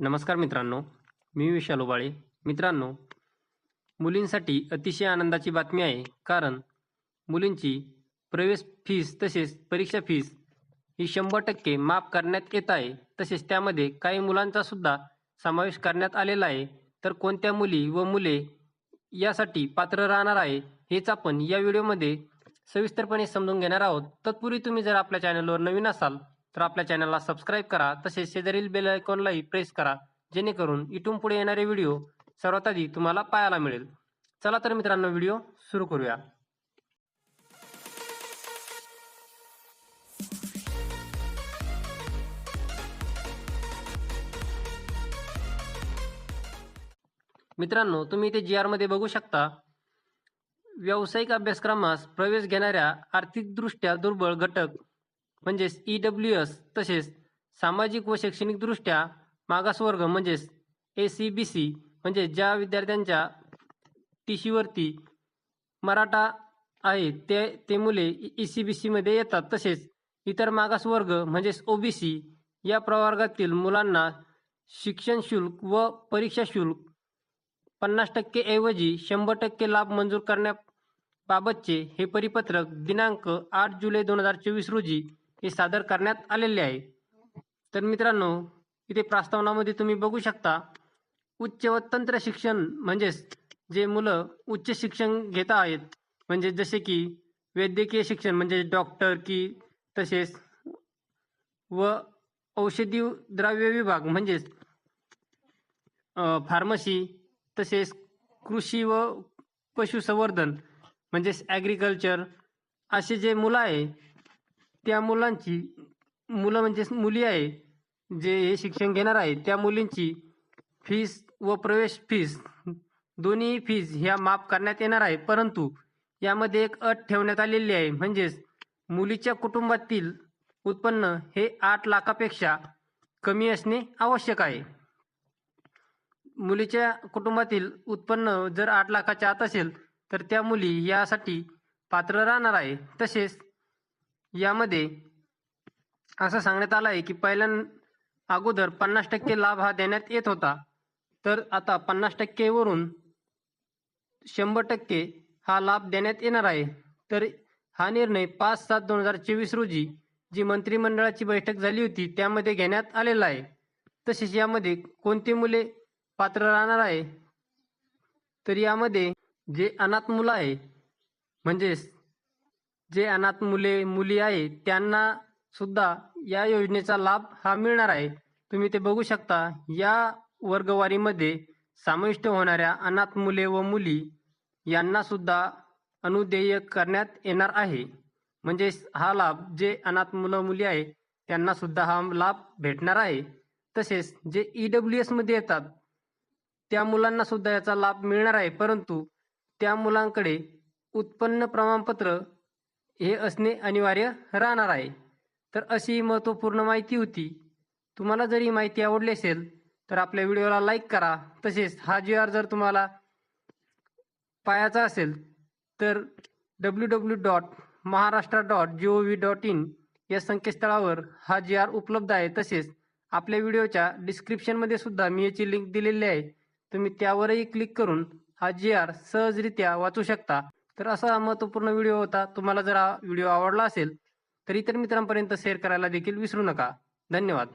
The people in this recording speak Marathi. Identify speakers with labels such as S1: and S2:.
S1: नमस्कार मित्रांनो मी विशाल उबाळे. मित्रांनो मुलींसाठी अतिशय आनंदाची बातमी आहे कारण मुलींची प्रवेश फीस तसेच परीक्षा फीस ही शंभर टक्के माफ करण्यात येत आहे. तसेच त्यामध्ये काही मुलांचा सुद्धा समावेश करण्यात आलेला आहे. तर कोणत्या मुली व मुले यासाठी पात्र राहणार आहे हेच आपण या व्हिडिओमध्ये सविस्तरपणे समजून घेणार आहोत. तत्पूर्वी तुम्ही जर आपल्या चॅनलवर नवीन असाल तर आपल्या चॅनलला सबस्क्राईब करा तसेच शेजारील बेल आयकॉनलाही प्रेस करा जेणेकरून इथून पुढे येणारे व्हिडिओ सर्वात आधी तुम्हाला पाहायला मिळेल. चला तर मित्रांनो व्हिडिओ सुरू करूया. मित्रांनो तुम्ही इथे जी आरमध्ये बघू शकता व्यावसायिक अभ्यासक्रमास प्रवेश घेणाऱ्या आर्थिकदृष्ट्या दुर्बळ घटक म्हणजेच ई डब्ल्यू एस तसेच सामाजिक व शैक्षणिकदृष्ट्या मागासवर्ग म्हणजेच ए सी बी सी म्हणजे ज्या विद्यार्थ्यांच्या टी सीवरती मराठा आहे ते ते मुले ई सी बी सीमध्ये येतात. तसेच इतर मागासवर्ग म्हणजेच ओ बी सी या प्रवर्गातील मुलांना शिक्षण शुल्क व परीक्षा शुल्क पन्नास टक्के ऐवजी शंभर टक्के लाभ मंजूर करण्याबाबतचे हे परिपत्रक दिनांक आठ जुलै दोन हजार चोवीस रोजी हे सादर करण्यात आलेले आहे. तर मित्रांनो इथे प्रस्तावनामध्ये तुम्ही बघू शकता उच्च व तंत्र शिक्षण म्हणजेच जे मुलं उच्च शिक्षण घेत आहेत म्हणजे जसे की वैद्यकीय शिक्षण म्हणजे डॉक्टर की तसेच व औषधी द्रव्य विभाग म्हणजेच फार्मसी तसेच कृषी व पशुसंवर्धन म्हणजेच ॲग्रिकल्चर असे जे मुलं आहे त्या मुलांची मुलं म्हणजेच मुली आहे जे हे शिक्षण घेणार आहे त्या मुलींची फीस व प्रवेश फीस दोन्ही फीज ह्या माफ करण्यात येणार आहे. परंतु यामध्ये एक अट ठेवण्यात आलेली आहे म्हणजेच मुलीच्या कुटुंबातील उत्पन्न हे आठ लाखापेक्षा कमी असणे आवश्यक आहे. मुलीच्या कुटुंबातील उत्पन्न जर आठ लाखाच्या आत असेल तर त्या मुली यासाठी पात्र राहणार आहे. तसेच यामध्ये असं सांगण्यात आलं आहे की पहिल्या अगोदर पन्नास टक्के लाभ हा देण्यात येत होता. तर आता पन्नास टक्केवरून शंभर टक्के हा लाभ देण्यात येणार आहे. तर हा निर्णय पाच सात दोन हजार चोवीस रोजी जी मंत्रिमंडळाची बैठक झाली होती त्यामध्ये घेण्यात आलेला आहे. तसेच यामध्ये कोणती मुले पात्र राहणार आहे? तर यामध्ये जे अनाथ मुलं आहे म्हणजेच जे अनाथ मुले मुली आहे त्यांना सुद्धा या योजनेचा लाभ हा मिळणार आहे. तुम्ही ते बघू शकता. या वर्गवारीमध्ये समाविष्ट होणाऱ्या अनाथ मुले व मुली यांना सुद्धा अनुदेय करण्यात येणार आहे. म्हणजे हा लाभ जे अनाथ मुलं मुली आहे त्यांना सुद्धा हा लाभ भेटणार आहे. तसेच जे ई डब्ल्यू एसमध्ये येतात त्या मुलांना सुद्धा याचा लाभ मिळणार आहे. परंतु त्या मुलांकडे उत्पन्न प्रमाणपत्र हे असणे अनिवार्य राहणार आहे. तर अशी महत्त्वपूर्ण माहिती होती. तुम्हाला जर ही माहिती आवडली असेल तर आपल्या व्हिडिओला लाईक करा. तसेच हा जी आर जर तुम्हाला पायाचा असेल तर W W dot Maharashtra dot G O V dot in या संकेतस्थळावर हा जी आर उपलब्ध आहे. तसेच आपल्या व्हिडिओच्या डिस्क्रिप्शनमध्ये सुद्धा मी याची लिंक दिलेली आहे. तुम्ही त्यावरही क्लिक करून हा जी आर सहजरित्या वाचू शकता. तर असा महत्त्वपूर्ण व्हिडिओ होता. तुम्हाला जर हा व्हिडिओ आवडला असेल तर इतर मित्रांपर्यंत शेअर करायला देखील विसरू नका. धन्यवाद.